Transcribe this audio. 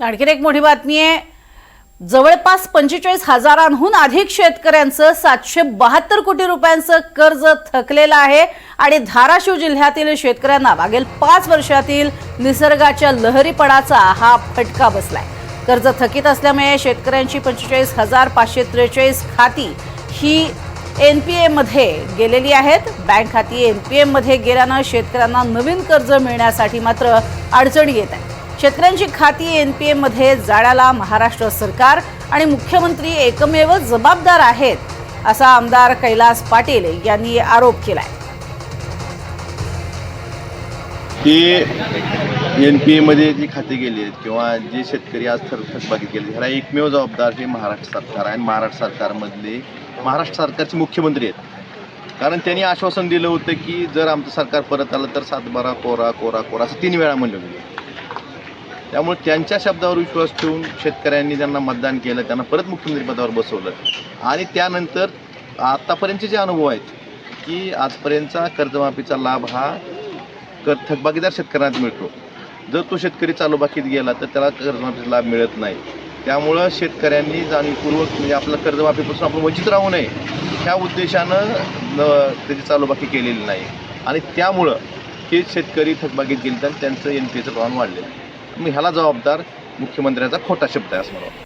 आणखीन एक मोठी बातमी आहे. जवळपास पंचेचाळीस हजारांहून अधिक शेतकऱ्यांचं सातशे बहात्तर कोटी रुपयांचं कर्ज थकलेलं आहे आणि धाराशिव जिल्ह्यातील शेतकऱ्यांना मागील पाच वर्षातील निसर्गाच्या लहरीपणाचा हा फटका बसलाय. कर्ज थकीत असल्यामुळे शेतकऱ्यांची पंचेचाळीस हजार पाचशे त्रेचाळीस खाती ही एन पी एमध्ये गेलेली आहेत. बँक खाती एन पी एमध्ये गेल्यानं शेतकऱ्यांना नवीन कर्ज मिळण्यासाठी मात्र अडचणी येत आहे शेतकऱ्यांची खाती एन पी एमध्ये जाण्याला महाराष्ट्र सरकार आणि मुख्यमंत्री एकमेव जबाबदार आहेत असा आमदार कैलास पाटील यांनी आरोप केलाय. की एन पी एमध्ये जी खाती गेली आहेत किंवा जे शेतकरी आज थर केली गेले ह्याला एकमेव जबाबदार हे महाराष्ट्र सरकार आहे. आणि महाराष्ट्र सरकारमधले महाराष्ट्र सरकारचे मुख्यमंत्री आहेत. कारण त्यांनी आश्वासन दिलं होतं की जर आमचं सरकार परत आलं तर सातबारा कोरा कोरा कोरा असं तीन वेळा म्हणलं त्यामुळे त्यांच्या शब्दावर विश्वास ठेवून शेतकऱ्यांनी त्यांना मतदान केलं त्यांना परत मुख्यमंत्री पदावर बसवलं. आणि त्यानंतर आत्तापर्यंतचे जे अनुभव आहेत की आजपर्यंतचा कर्जमाफीचा लाभ हा कर थकबाकीदार शेतकऱ्यांना मिळतो. जर तो शेतकरी चालूबाकीत गेला तर त्याला कर्जमाफीचा लाभ मिळत नाही. त्यामुळं शेतकऱ्यांनी जाणीवपूर्वक म्हणजे आपलं कर्जमाफीपासून आपण वंचित राहू नये ह्या उद्देशानं न- त्याची चालूबाकी केलेली नाही. आणि त्यामुळं हे शेतकरी थकबाकीत गेले तर त्यांचं एन पी एचं प्रमाण वाढलेलं आहे. मग ह्याला जबाबदार मुख्यमंत्र्यांचा खोटा शब्द आहे असं मला वाटतं.